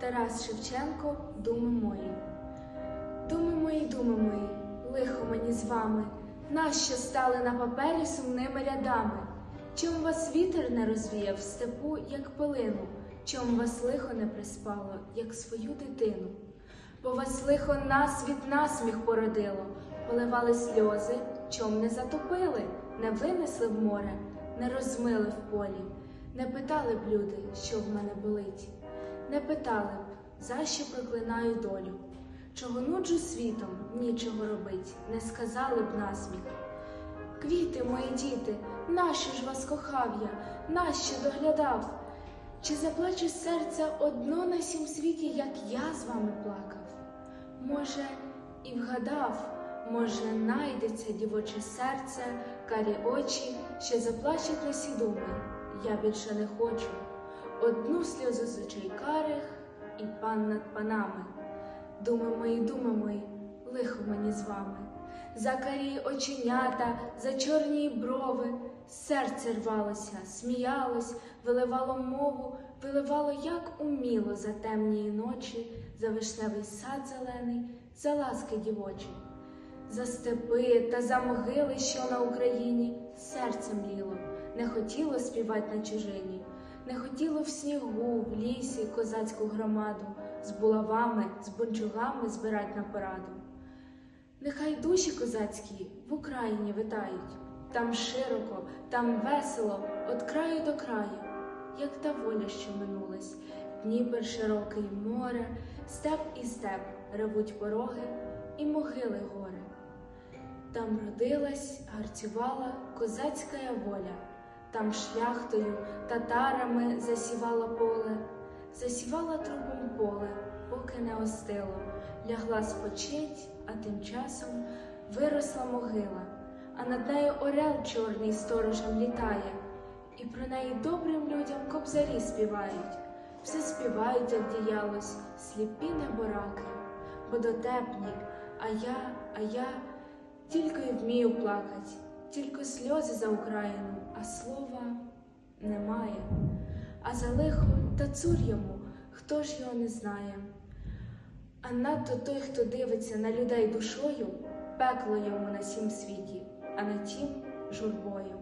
Тарас Шевченко, думи мої. Думи мої, думи мої, лихо мені з вами, нащо стали на папері сумними рядами? Чом вас вітер не розвіяв в степу, як пилину, чом вас лихо не приспало, як свою дитину? Бо вас лихо нас від насміх породило, поливали сльози, чом не затопили, не винесли в море, не розмили в полі, не питали б люди, що в мене болить, не питали б, за що проклинаю долю, чого нуджу світом, нічого робить, не сказали б насміх. Квіти, мої діти, нащо ж вас кохав я, нащо доглядав? Чи заплаче з серця одно на сім світі, як я з вами плакав? Може, і вгадав, може, найдеться дівоче серце, карі очі, що заплачуть на сі думи. Я більше не хочу. Одну сльозу з очей карих і пан над панами. Думи мої, думи мої, лихо мені з вами. За карі оченята, за чорні брови, серце рвалося, сміялось, виливало мову, виливало, як уміло за темні ночі, за вишневий сад зелений, за ласки дівочі, за степи та за могили, що на Україні, серце мліло, не хотіло співати на чужині, не хотіло в снігу, в лісі козацьку громаду, з булавами, з бунчугами збирать на пораду. Нехай душі козацькі в Україні витають, там широко, там весело, от краю до краю, як та воля, що минулась, Дніпер широкий море, степ і степ ревуть пороги і могили гори. Там родилась, гарцювала козацька воля, там шляхтою, татарами засівала поле, засівала трупом поле, поки не остило, лягла спочить, а тим часом виросла могила, а над нею орел чорний сторожем літає, і про неї добрим людям кобзарі співають, все співають, як діялось, сліпі небораки, бо дотепні, а я, а я тільки й вмію плакать, тільки сльози за Україну, а слова немає. А за лихо та цур йому, хто ж його не знає. А надто той, хто дивиться на людей душою, пекло йому на сім світі, а на тім журбою.